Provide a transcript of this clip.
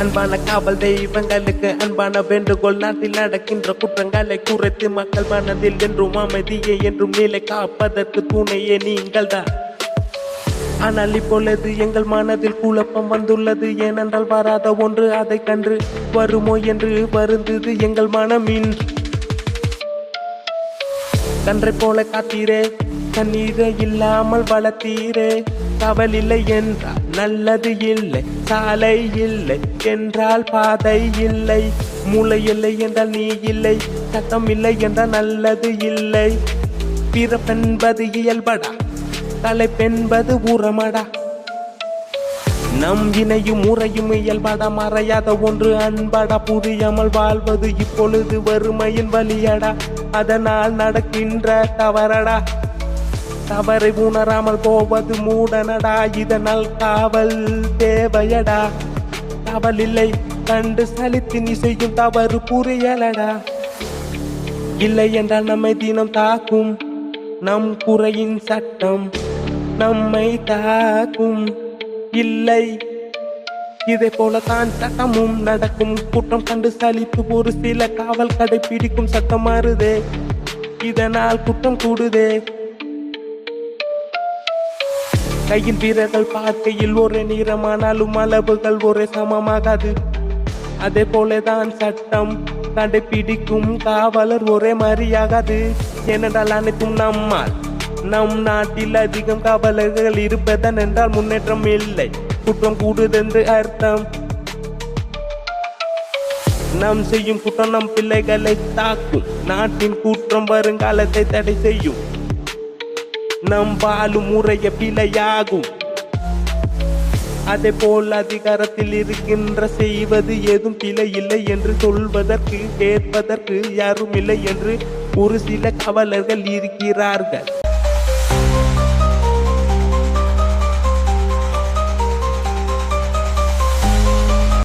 அன்பான காவல் தெய்வங்களுக்கு அன்பான வேண்டுகோள் நாட்டில் நடக்கின்ற குற்றங்களை குறைத்து மக்கள் மனதில் என்றும் அமைதியை என்றும் நிலை காப்பதற்கு துணையே நீங்கள் தான் ஆனால் இப்பொழுது எங்கள் மனதில் குழப்பம் வந்துள்ளது. ஏனென்றால் வராத ஒன்று அதை கன்று வருமோ என்று வருந்தது எங்கள் மனம் கன்றை போல காத்தீரே கண்ணீரை இல்லாமல் வளர்த்தீரே. கவல் இல்லை என்றால் நல்லது இல்லை சாலை இல்லை என்றால் பாதை இல்லை. மூளை இல்லை என்றால் நீ இல்லை சட்டம் இல்லை என்றால் நல்லது இல்லை. பிறப்பென்பது இயல்படா தலைப்பென்பது உரமடா. நம் இணையும் முறையும் இயல்படா மறையாத ஒன்று அன்படா. புரியாமல் வாழ்வது இப்பொழுது வறுமையின் வழியடா. அதனால் நடக்கின்ற தவறடா. தவறை உணராமல் போவது மூடனடா. இதனால் காவல் தேவையடா. காவல் இல்லை கண்டு சலித்து நீ செய்யும் தவறு புரியலடா. இல்லை என்றால் நம்மை தினம் தாக்கும். நம் குறையின் சட்டம் நம்மை தாக்கும். இல்லை இதை போலத்தான் சட்டமும் நடக்கும். குற்றம் கண்டு சலித்து ஒரு சில காவல் கடைபிடிக்கும் சட்டம் மாறுதே. இதனால் குற்றம் கூடுதே. கையின் வீரர்கள் பார்க்கையில் ஒரே நீரமானாலும் அளவுகள் ஒரே சமமாகாது. அதே போலதான் சட்டம் கடைபிடிக்கும் காவலர் ஒரே மாதிரியாகாது. ஏனென்றால் அனைத்தும் நம்மால் நம் நாட்டில் அதிகம் காவலர்கள் இருப்பதன் என்றால் முன்னேற்றம் இல்லை. குற்றம் கூடுதென்று அர்த்தம். நாம் செய்யும் குற்றம் நம் பிள்ளைகளை தாக்கும். நாட்டின் குற்றம் வருங்காலத்தை தடை செய்யும். நம் வாழும் முறைய பிழையாகும். அதே போல் அதிகாரத்தில் இருக்கின்ற செய்வது ஏதும் பிழை இல்லை என்று சொல்வதற்கு கேட்பதற்கு யாரும் இல்லை என்று ஒரு சில கவலர்கள் இருக்கிறார்கள்.